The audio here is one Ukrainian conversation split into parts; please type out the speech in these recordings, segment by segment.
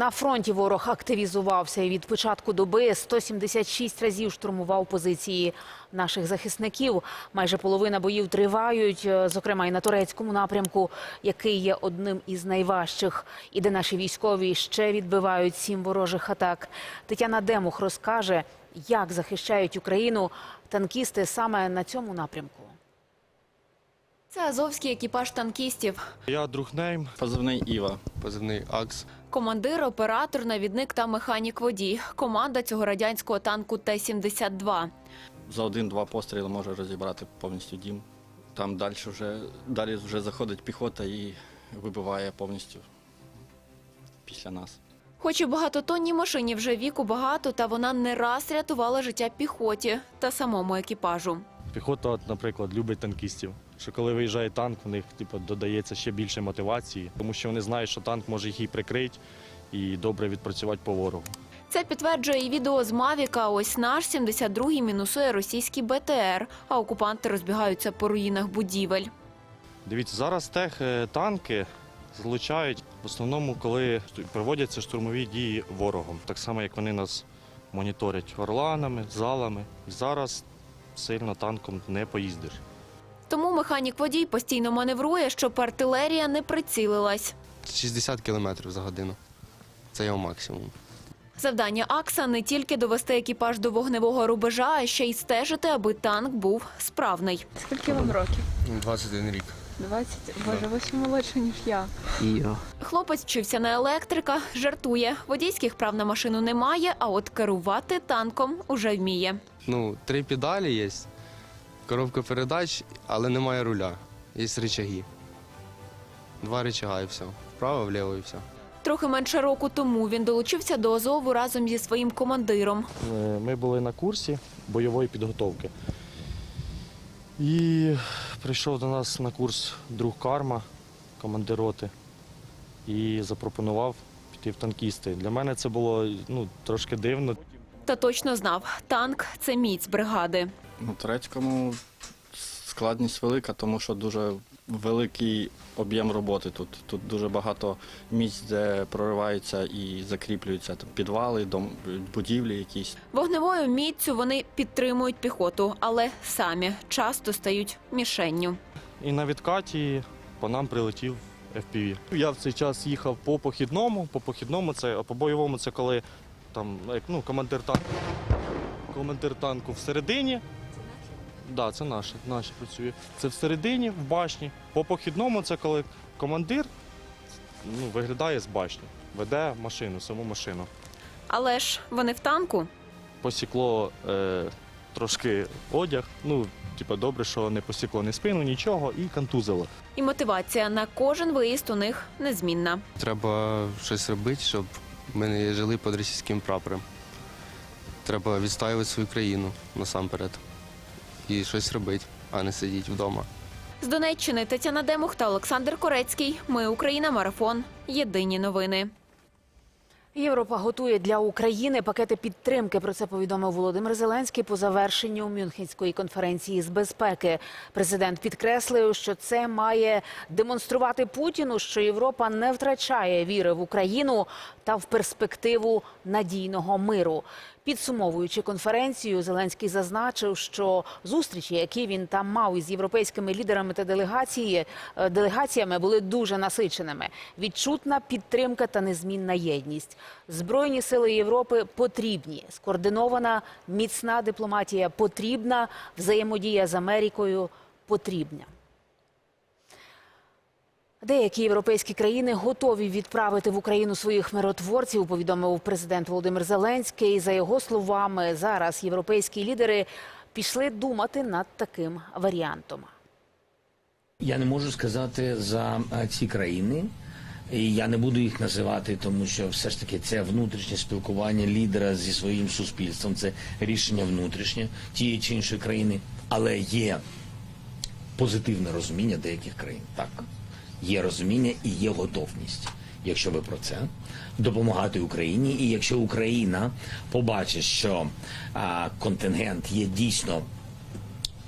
На фронті ворог активізувався і від початку доби 176 разів штурмував позиції наших захисників. Майже половина боїв тривають, е, зокрема і на турецькому напрямку, який є одним із найважчих, і де наші військові ще відбивають сім ворожих атак. Тетяна Демух розкаже, як захищають Україну танкісти саме на цьому напрямку. Це азовський екіпаж танкістів. Я друг Нейм. Позивний Іва. Позивний Акс. Командир, оператор, навідник та механік водій. Команда цього радянського танку Т-72. За один-два постріли може розібрати повністю дім. Там далі вже, далі вже заходить піхота і вибиває повністю після нас. Хоч і багатотонній машині вже віку багато, та вона не раз рятувала життя піхоті та самому екіпажу. Піхота, наприклад, любить танкістів. Що коли виїжджає танк, в них типу, додається ще більше мотивації, тому що вони знають, що танк може їх і прикрити і добре відпрацювати по ворогу. Це підтверджує і відео з Мавіка. Ось наш 72-й мінусує російський БТР, а окупанти розбігаються по руїнах будівель. Дивіться, зараз тех е, танки злучають в основному, коли проводяться штурмові дії ворогом. Так само, як вони нас моніторять орланами, залами. Зараз сильно танком не поїздиш. Тому механік водій постійно маневрує, щоб артилерія не прицілилась. 60 км за годину. Це його максимум. Завдання Акса не тільки довести екіпаж до вогневого рубежа, а ще й стежити, аби танк був справний. Скільки вам років? 21 рік. 20? Боже, ви ще молодше, ніж я. Хлопець вчився на електрика, жартує. Водійських прав на машину немає, а от керувати танком уже вміє. Ну, три педалі є, коробка передач, але немає руля. Є рычаги. Два рычага і все. Вправо, вліво і все. Трохи менше року тому він долучився до Азову разом зі своїм командиром. Е, Ми були на курсі бойової підготовки. І прийшов до нас на курс друг Карма, командир роти, і запропонував піти в танкісти. Для мене це було ну, трошки дивно. Та точно знав, танк це міць бригади. Ну, турецькому складність велика, тому що дуже великий об'єм роботи тут. Тут дуже багато місць, де прориваються і закріплюються там, підвали, дом, будівлі якісь. Вогневою міцю вони підтримують піхоту, але самі часто стають мішенню. І на відкаті по нам прилетів FPV. Я в цей час їхав по похідному. По похідному це, а по бойовому це коли там, ну, командир танку. Командир танку всередині. Так, да, це наше, наше працює. Це всередині, в башні. По похідному це коли командир ну, виглядає з башні, веде машину, саму машину. Але ж вони в танку. Посікло е, трошки одяг. Ну, типу, добре, що не посікло ні спину, нічого, і контузило. І мотивація на кожен виїзд у них незмінна. Треба щось робити, щоб ми не жили під російським прапором. Треба відстоювати свою країну насамперед. І щось робити, а не сидіти вдома. З Донеччини Тетяна Демух та Олександр Корецький. Ми Україна. Марафон. Єдині новини. Європа готує для України пакети підтримки. Про це повідомив Володимир Зеленський по завершенню Мюнхенської конференції з безпеки. Президент підкреслив, що це має демонструвати Путіну, що Європа не втрачає віри в Україну та в перспективу надійного миру. Підсумовуючи конференцію, Зеленський зазначив, що зустрічі, які він там мав із європейськими лідерами та е, делегаціями, були дуже насиченими. Відчутна підтримка та незмінна єдність. Збройні сили Європи потрібні. Скоординована міцна дипломатія потрібна. Взаємодія з Америкою потрібна. Деякі європейські країни готові відправити в Україну своїх миротворців, повідомив президент Володимир Зеленський. За його словами, зараз європейські лідери пішли думати над таким варіантом. Я не можу сказати за е, ці країни. І я не буду їх називати, тому що все ж таки це внутрішнє спілкування лідера зі своїм суспільством, це рішення внутрішнє тієї чи іншої країни. Але є позитивне розуміння деяких країн. Так, є розуміння і є готовність. Якщо ви про це допомагати Україні, і якщо Україна побачить, що а, контингент є дійсно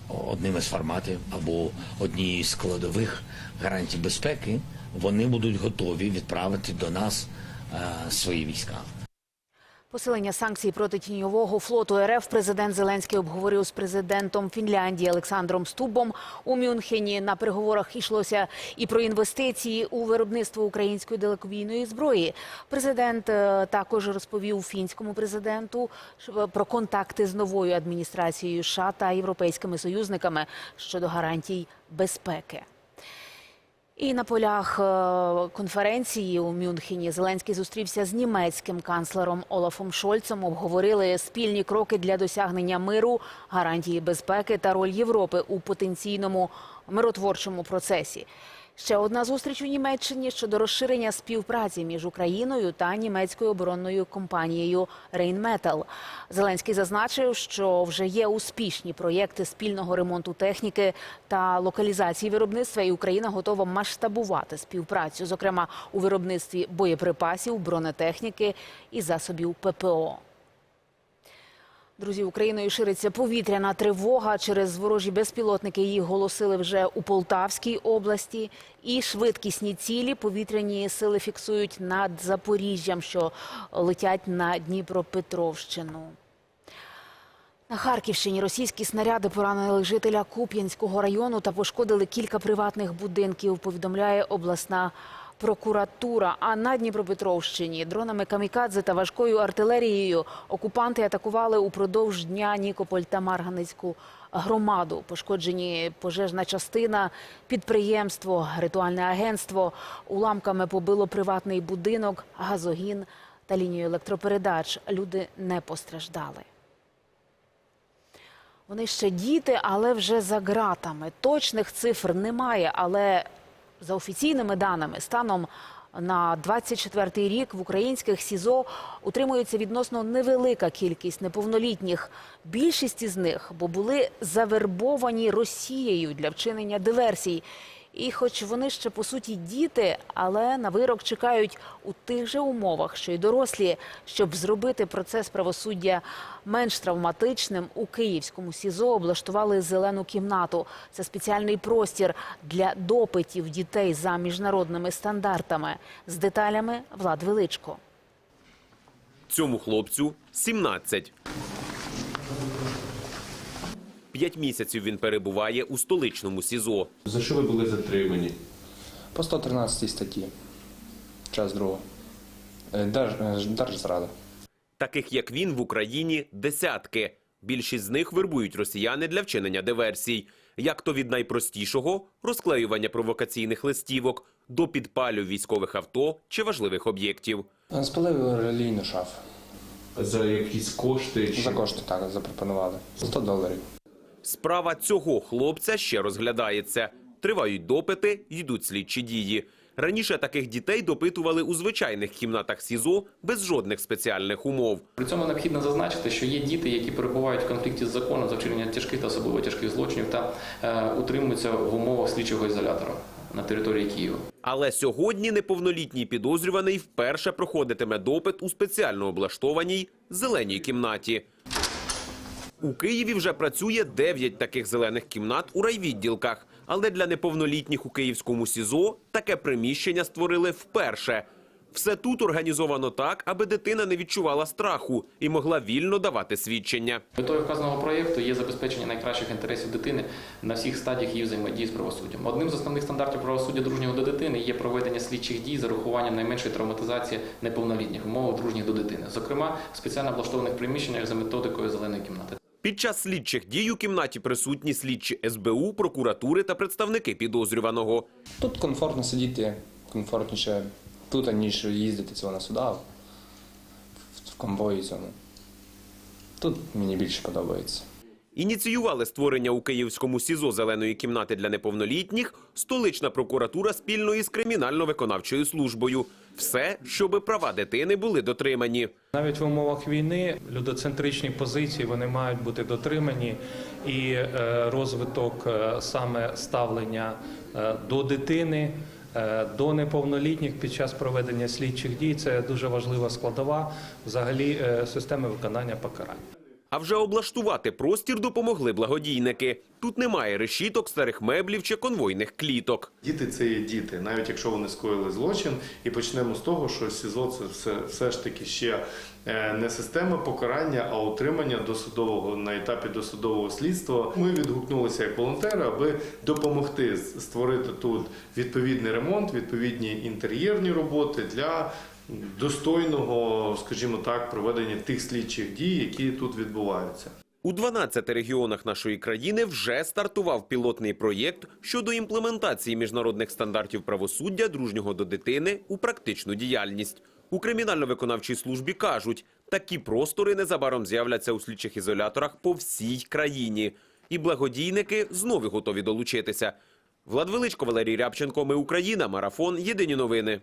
одним із форматів або однією з складових гарантій безпеки, вони будуть готові відправити до нас а, свої війська. Посилення санкцій проти тіньового флоту РФ президент Зеленський обговорив з президентом Фінляндії Олександром Стубом у Мюнхені. На переговорах йшлося і про інвестиції у виробництво української далекобійної зброї. Президент е, також розповів фінському президенту про контакти з новою адміністрацією США та європейськими союзниками щодо гарантій безпеки. І на полях е, конференції у Мюнхені Зеленський зустрівся з німецьким канцлером Олафом Шольцем. Обговорили спільні кроки для досягнення миру, гарантії безпеки та роль Європи у потенційному миротворчому процесі. Ще одна зустріч у Німеччині щодо розширення співпраці між Україною та німецькою оборонною компанією Rheinmetall. Зеленський зазначив, що вже є успішні проєкти спільного ремонту техніки та локалізації виробництва, і Україна готова масштабувати співпрацю, зокрема у виробництві боєприпасів, бронетехніки і засобів ППО. Друзі, Україною шириться повітряна тривога через ворожі безпілотники. Її оголосили вже у Полтавській області. І швидкісні цілі повітряні сили фіксують над Запоріжжям, що летять на Дніпропетровщину. На Харківщині російські снаряди поранили жителя Куп'янського району та пошкодили кілька приватних будинків, повідомляє обласна прокуратура. А на Дніпропетровщині дронами камікадзе та важкою артилерією окупанти атакували упродовж дня Нікополь та Марганецьку громаду. Пошкоджені пожежна частина, підприємство, ритуальне агентство. Уламками побило приватний будинок, газогін та лінію електропередач. Люди не постраждали. Вони ще діти, але вже за ґратами. Точних цифр немає, але за офіційними даними, станом на 24-й рік в українських СІЗО утримується відносно невелика кількість неповнолітніх. Більшість із них, бо були завербовані Росією для вчинення диверсій. І хоч вони ще по суті діти, але на вирок чекають у тих же умовах, що й дорослі, щоб зробити процес правосуддя менш травматичним, у київському СІЗО облаштували зелену кімнату. Це спеціальний простір для допитів дітей за міжнародними стандартами. З деталями Влад Величко. Цьому хлопцю 17. П'ять місяців він перебуває у столичному СІЗО. За що ви були затримані? По 113 статті. Час другого. Е, е, держзрада. Таких як він в Україні десятки. Більшість з них вербують росіяни для вчинення диверсій. Як то від найпростішого розклеювання провокаційних листівок до підпалю військових авто чи важливих об'єктів. Е, Спалив релійну шафу. За якісь кошти? Чи... За кошти так запропонували. 100 доларів. Справа цього хлопця ще розглядається. Тривають допити, йдуть слідчі дії. Раніше таких дітей допитували у звичайних кімнатах СІЗО без жодних спеціальних умов. При цьому необхідно зазначити, що є діти, які перебувають в конфлікті з законом за вчинення тяжких та особливо тяжких злочинів та е, утримуються в умовах слідчого ізолятора на території Києва. Але сьогодні неповнолітній підозрюваний вперше проходитиме допит у спеціально облаштованій зеленій кімнаті. У Києві вже працює 9 таких зелених кімнат у райвідділках. Але для неповнолітніх у київському СІЗО таке приміщення створили вперше. Все тут організовано так, аби дитина не відчувала страху і могла вільно давати свідчення. Метою вказаного проєкту є забезпечення найкращих інтересів дитини на всіх стадіях її взаємодії з правосуддям. Одним з основних стандартів правосуддя дружнього до дитини є проведення слідчих дій з урахуванням найменшої травматизації неповнолітніх в умовах дружніх до дитини, зокрема в спеціально облаштованих приміщеннях за методикою зеленої кімнати. Під час слідчих дій у кімнаті присутні слідчі СБУ, прокуратури та представники підозрюваного. Тут комфортно сидіти, комфортніше тут, ніж їздити цього на суда в, комбої цьому. Тут мені більше подобається. Ініціювали створення у Київському СІЗО зеленої кімнати для неповнолітніх столична прокуратура спільно із кримінально-виконавчою службою. Все, щоби права дитини були дотримані. Навіть в умовах війни людоцентричні позиції вони мають бути дотримані, і е, розвиток е, саме ставлення е, до дитини, до неповнолітніх під час проведення слідчих дій це дуже важлива складова взагалі системи виконання покарань. А вже облаштувати простір допомогли благодійники. Тут немає решіток, старих меблів чи конвойних кліток. Діти це є діти, навіть якщо вони скоїли злочин. І почнемо з того, що СІЗО це все, ж таки ще е, не система покарання, а утримання досудового на етапі досудового слідства. Ми відгукнулися як волонтери, аби допомогти створити тут відповідний ремонт, відповідні інтер'єрні роботи для достойного, скажімо так, проведення тих слідчих дій, які тут відбуваються. У 12 регіонах нашої країни вже стартував пілотний проєкт щодо імплементації міжнародних стандартів правосуддя дружнього до дитини у практичну діяльність. У кримінально-виконавчій службі кажуть, такі простори незабаром з'являться у слідчих ізоляторах по всій країні. І благодійники знову готові долучитися. Влад Величко, Валерій Рябченко. Ми Україна. Марафон. Єдині новини.